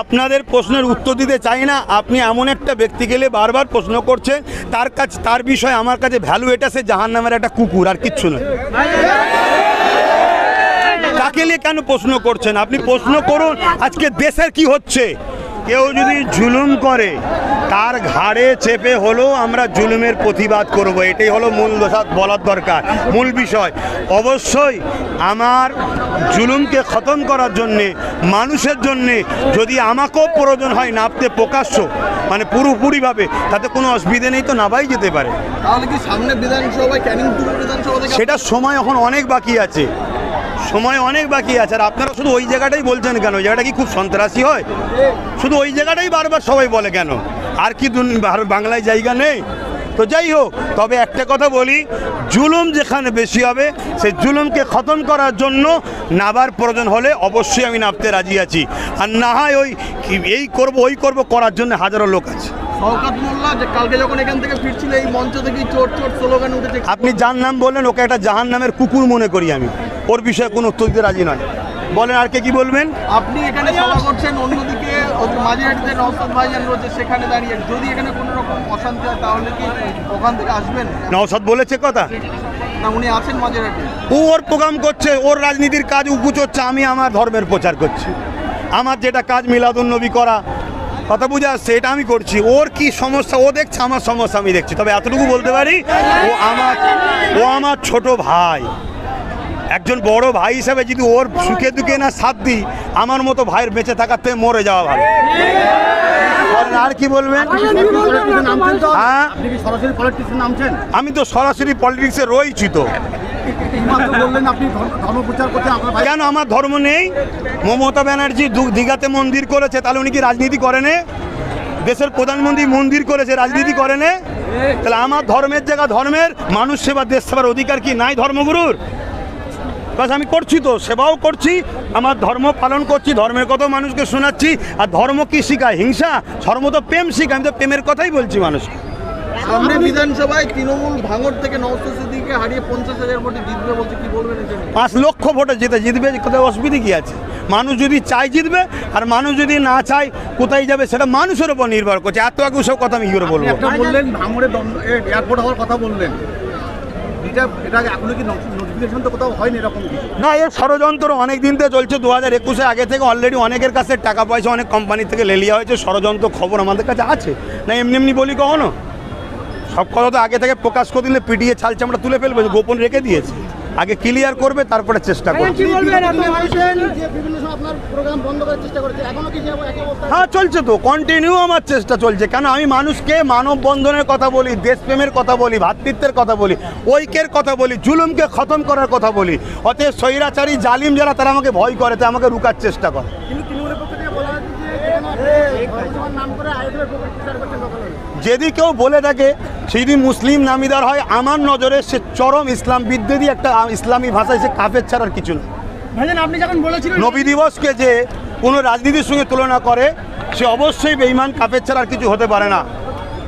আপনাদের প্রশ্নের উত্তর দিতে চাই না। আপনি এমন একটা ব্যক্তি গেলে বারবার প্রশ্ন করছে তার কাছে, তার বিষয়ে আমার কাছে ভ্যালু এটা সে জাহান নামের একটা কুকুর, আর কিচ্ছু নয়। তাকে নিয়ে কেন প্রশ্ন করছেন? আপনি প্রশ্ন করুন, আজকে দেশের কি হচ্ছে? কেউ যদি জুলুম করে তার ঘাড়ে চেপে হলেও আমরা জুলুমের প্রতিবাদ করব। এটাই হলো মূল দশা বলার দরকার মূল বিষয়। অবশ্যই আমার জুলুমকে খতম করার জন্যে মানুষের জন্যে যদি আমাকেও প্রয়োজন হয় নাপতে প্রকাশ্য মানে পুরোপুরিভাবে তাতে কোনো অসুবিধে নেই তো নাবাই যেতে পারে। সেটা সময় এখন অনেক বাকি আছে। সময় অনেক বাকি আছে, আর আপনারা শুধু ওই জায়গাটাই বলছেন কেন? জায়গাটা কি খুব সন্ত্রাসী হয়? শুধু ওই জায়গাটাই বারবার সবাই বলে কেন? আর কি বাংলায় জায়গা নেই? তো যাই হোক, তবে একটা কথা বলি, জুলুম যেখানে বেশি হবে, সেই জুলুমকে খতম করার জন্য নাবার প্রয়োজন হলে অবশ্যই আমি নাবতে রাজি আছি। আর না হয় ওই এই করব, ওই করব, করার জন্য হাজারো লোক আছে। শওকাত মোল্লা যে কালকে যখন এখান থেকে ফিরছিল এই মঞ্চ থেকেই চোর চোর স্লোগান উঠেছে। আপনি যার নাম বললেন ওকে একটা জাহান নামের কুকুর মনে করি আমি। ওর বিষয়ে কোনো উত্তর দিতে রাজি নয়। বলেন আর কে কি বলবেন? আপনি এখানে সভা করছেন অন্যদিকে মাঝিহাটিতে নওসাদ ভাইজান রয়েছে সেখানে দাঁড়িয়ে। যদি এখানে কোনো রকম অশান্তি হয় তাহলে কি ওখান থেকে আসবেন? নওসাদ বলেছে কথা? না উনি আছেন মাঝিহাটি ও ওর প্রোগ্রাম করছে ওর রাজনীতির কাজ উপুচ হচ্ছে আমি আমার ধর্মের প্রচার করছি। আমার যেটা কাজ মিলাদুন নবী করা কথা বুঝে আসছে এটা আমি করছি। ওর কি সমস্যা? ও দেখছে, আমার সমস্যা আমি দেখছি। তবে এতটুকু বলতে পারি, ও আমার ও আমার ছোট ভাই। একজন বড় ভাই হিসেবে যদি ওর সুখে দুঃখে না সাথ দিই আমার মতো ভাইয়ের বেঁচে থাকার থেকে মরে যাওয়া ভালো। আর কি বলবেন? হ্যাঁ? আপনি কি সরাসরি পলিটিক্সে নামছেন? আমি তো সরাসরি পলিটিক্সে রয়েছি তো। কেন আমার ধর্ম নেই? মমতা ব্যানার্জি দু- দীঘাতে মন্দির করেছে তাহলে উনি কি রাজনীতি করেনে দেশের প্রধানমন্ত্রী মন্দির করেছে রাজনীতি করেনে তাহলে আমার ধর্মের জায়গা ধর্মের মানুষ সেবা দেশ সেবার অধিকার কি নাই ধর্মগুরুর? বাস আমি করছি তো সেবাও করছি আমার ধর্ম পালন করছি ধর্মের কথা মানুষকে শোনাচ্ছি আর ধর্ম কি শিখায় হিংসা? ধর্ম তো প্রেম শিখায় আমি তো প্রেমের কথাই বলছি মানুষকে সামনে বিধানসভায় তৃণমূল ভাঙড় থেকে সিদ্দিককে হারিয়ে পঞ্চাশ হাজার ভোটে জিতবে বলছে কি বলবেন পাঁচ লক্ষ ভোটে জিতে জিতবে কোথায় অসুবিধে কি আছে? মানুষ যদি চাই জিতবে আর মানুষ যদি না চায় কোথায় যাবে সেটা মানুষের উপর নির্ভর করছে। এত আগে সব কথা আমি কি করে বলব? বললেন ভাঙড়ে এয়ারপোর্ট হওয়ার কথা বললেন। এটা এটা কি নোটিফিকেশন তো কোথাও হয়নি এরকম না, এর ষড়যন্ত্র অনেক দিন থেকে চলছে। দু হাজার একুশে আগে থেকে অলরেডি অনেকের কাছে টাকা পয়সা অনেক কোম্পানি থেকে লেলিয়া হয়েছে। ষড়যন্ত্র খবর আমাদের কাছে আছে। না, এমনি এমনি বলি কখনো? সব কথা তো আগে থেকে প্রকাশ করে দিলে পিটিয়ে ছালছে, আমরা তুলে ফেলব, গোপন রেখে দিয়েছে। আগে ক্লিয়ার করবে তারপরে চেষ্টা করবে। কি বলবেন এত মানুষের যে বিভিন্ন সময় আপনার প্রোগ্রাম বন্ধ করার চেষ্টা করেছে এখনও কি যাব একই অবস্থা? হ্যাঁ চলছে তো কন্টিনিউ আমার চেষ্টা চলছে। কেন আমি মানুষকে মানববন্ধনের কথা বলি দেশপ্রেমের কথা বলি ভাতৃত্বের কথা বলি ঐক্যের কথা বলি জুলুমকে খতম করার কথা বলি। অতএব স্বৈরাচারী জালিম যারা তারা আমাকে ভয় করে তাই আমাকে রুকার চেষ্টা করে। কিন্তু তৃণমূলের পক্ষ থেকে বলা হচ্ছে যে এখানে ধর্মসভার নাম করে আয়োজনের প্রচার করছেন লোকাল যদি কেউ বলে থাকে সে যদি মুসলিম নামিদার হয় আমার নজরে সে চরম ইসলাম বিদ্বেদী একটা ইসলামী ভাষায় সে কাফের ছাড়ার কিছু না। ভাইজান আপনি যখন বলেছিলেন নবী দিবসকে যে কোনো রাজনীতির সঙ্গে তুলনা করে সে অবশ্যই বেইমান কাপের ছাড়া আর কিছু হতে পারে না।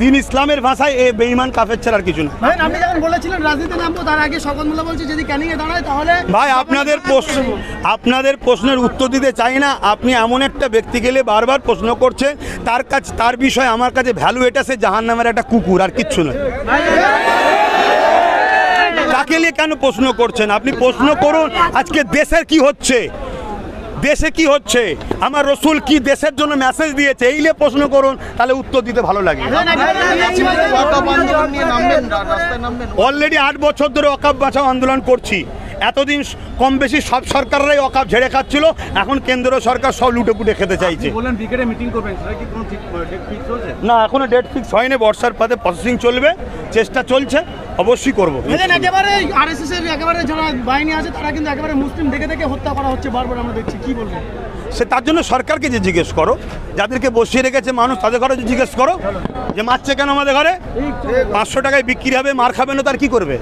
দিন ইসলামের ভাষায় এ বেইমান কাফের ছাড়া আর কিছু না। ভাই আপনি যখন বলেছিলেন রাজনীতি নামবো তার আগে মোল্লা বলছে যদি ক্যানিং এ দাঁড়ায় তাহলে ভাই আপনাদের প্রশ্ন আপনাদের প্রশ্নের উত্তর দিতে চাই না। আপনি এমন একটা ব্যক্তি গেলে বারবার প্রশ্ন করছেন তার কাছে তার বিষয়ে আমার কাছে ভ্যালু এটা সে জাহান নামের একটা কুকুর আর কিচ্ছু নয়। তাকে নিয়ে কেন প্রশ্ন করছেন? আপনি প্রশ্ন করুন আজকে দেশের কি হচ্ছে? দেশে কি হচ্ছে? আমার রসুল কি দেশের জন্য মেসেজ দিয়েছে? এই নিয়ে প্রশ্ন করুন তাহলে উত্তর দিতে ভালো লাগে। অলরেডি আট বছর ধরে অকাপ বাঁচাও আন্দোলন করছি। এতদিন কম বেশি সব সরকাররাই অকাপ ঝেড়ে খাচ্ছিল। এখন কেন্দ্র সরকার সব লুটে পুটে খেতে চাইছে। না এখনও ডেট ফিক্স হয়নি বর্ষার পাতে প্রসেসিং চলবে চেষ্টা চলছে। অবশ্যই করব। ভাইজান একেবারে আরএসএস এর একেবারে যারা বাহিনী আছে তারা কিন্তু একেবারে মুসলিম দেখে দেখে হত্যা করা হচ্ছে বারবার আমরা দেখছি। কি বলব? সে তার জন্য সরকারকে যে জিজ্ঞেস করো যাদেরকে বসিয়ে রেখেছে মানুষ তাদের ঘরে যে জিজ্ঞেস করো যে মারছে কেন আমাদের ঘরে? পাঁচশো টাকায় বিক্রি হবে মার খাবে না তার কি করবে?